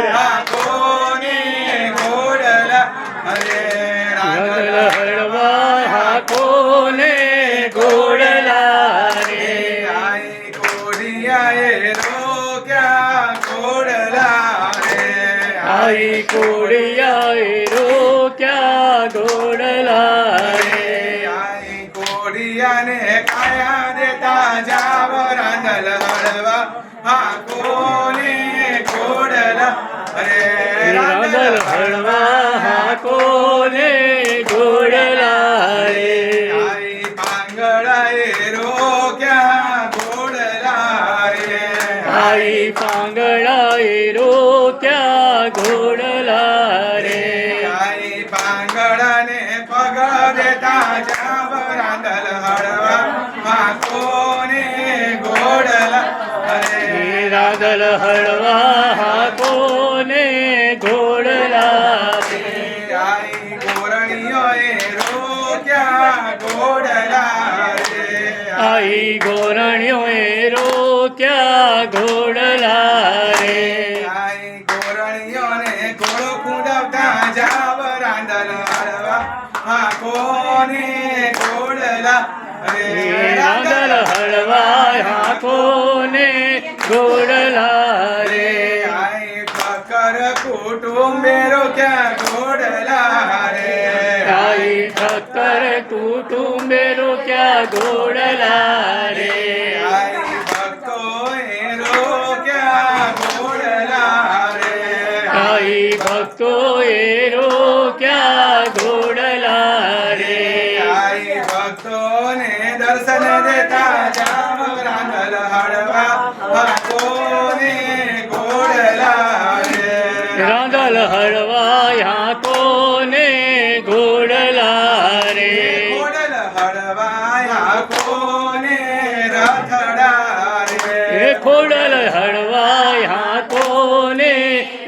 હળવા આ કોને ઘોડલા રે રંગલ રાંધલ હળવા હાકોને ઘોડલા રે આઈ કોડિયાએ રોક્યા हा રે આઈ પાંગળાએ રોક્યા ઘોડલા રે આઈ પાંગળાને પગ દેતા જાવ રાંધલ હળવા આ કોને ઘોડલા રે રાંદલ હળવા હાકોને ઘોડલા રે આઈ ગોરણીઓએ રોક્યા ઘોડલા રે આઈ ગોરણ્યોએ ઘોડલા રે આઈ ગોરણીઓને ઘોડો કુંડાવતા જાવ રાંધલ હળવા આ કોને ઘોડલા રે રાંદલ હળવા હાકોને ઘોડલા રે આઈ ઠક્કર કુટુંબે રોક્યા ઘોડલા રે આઈ ઠક્કર કુટુંબે રોક્યા આઈ ભક્તોએ રોક્યા ઘોડલા રે આઈ ભક્તોને દર્શન દેતા જામ રાંધલ હળવા. ભક્તોને ઘોડલા રે રાંદલ હળવા કોને ઘોડલા રે ઘોડલ હળવાયા કોને રથડા રે ઘોડલ હળવા યા હળવા કોને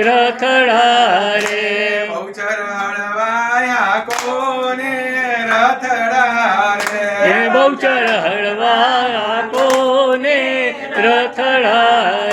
રથડા રે બહુચર હળવાયા કોને રથડા રે એ બહુચર હળવા કોને રથડા